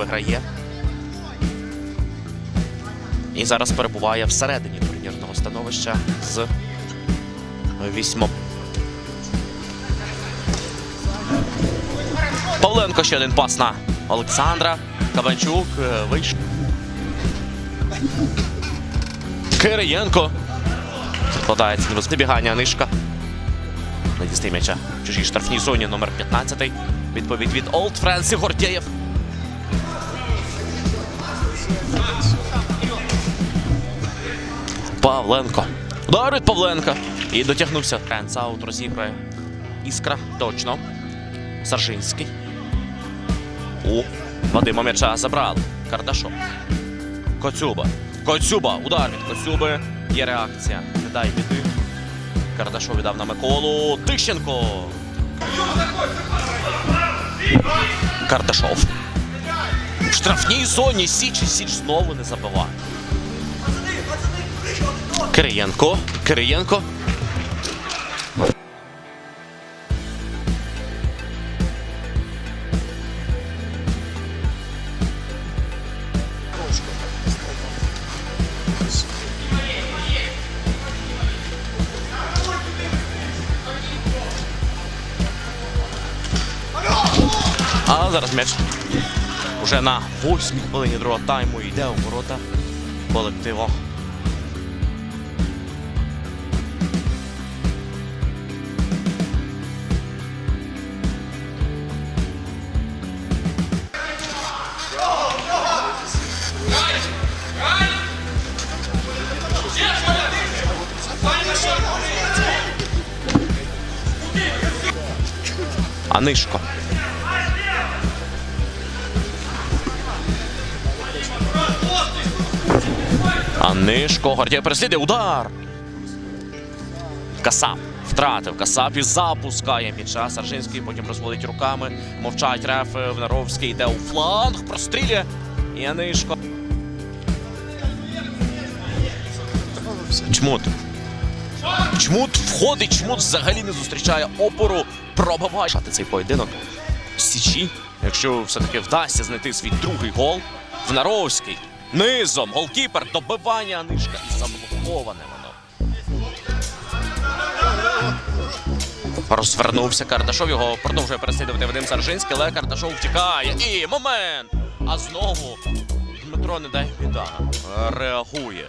виграє. І зараз перебуває всередині турнірного становища з вісьмо. Павленко ще один пас на Олександра. Кабанчук е, вийшов. Кириєнко. Закладається на вибігання нишка. Надістий м'яча в чужій штрафній зоні номер 15. Відповідь від Олд Френсі Гордєєв. Павленко. Удар від Павленка. І дотягнувся. Тренсаут розіграє. Іскра. Точно. Саржинський. У Вадима м'яча забрали. Кардашов. Коцюба. Коцюба. Удар від Коцюби. Є реакція. Не дай біди. Кардашов віддав на Миколу. Тищенко. Кардашов. В штрафній зоні Січ і Січ знову не забиває. Кириєнко. Кириєнко. А зараз м'яч уже на восьмій хвилині другого тайму йде у ворота колективу. Анишко. Анишко. Гордія переслідує. Удар. Касап. Втратив Касап і запускає м'яча. Саржинський потім розводить руками. Мовчать рефи. Внаровський йде у фланг. Прострілює. І Анишко. Чмут. Чмут входить, чмут взагалі не зустрічає опору. Пробиває Шати цей поєдинок. Січі, якщо все-таки вдасться знайти свій другий гол. Внаровський. Низом. Голкіпер. Добивання Анишка. І заблоковане воно. Розвернувся Кардашов. Його продовжує переслідувати Вадим Саржинський, але Кардашов втікає. І момент. А знову Дмитро не дай біда. Реагує.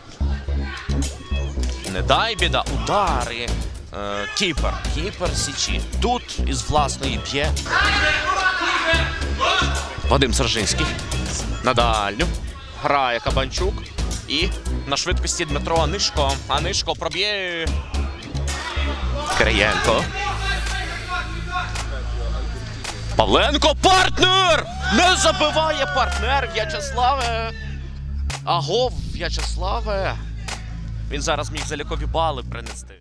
Не дай біда, удари. Е, кіпер. Кіпер Січі. Тут із власної б'є. Вадим Сержинський. На дальню. Грає Кабанчук. І на швидкості Дмитро Анишко. Анишко проб'є. Кириєнко. Павленко партнер! Не забиває партнер В'ячеславе. Агов, В'ячеславе. Він зараз міг залікові бали принести.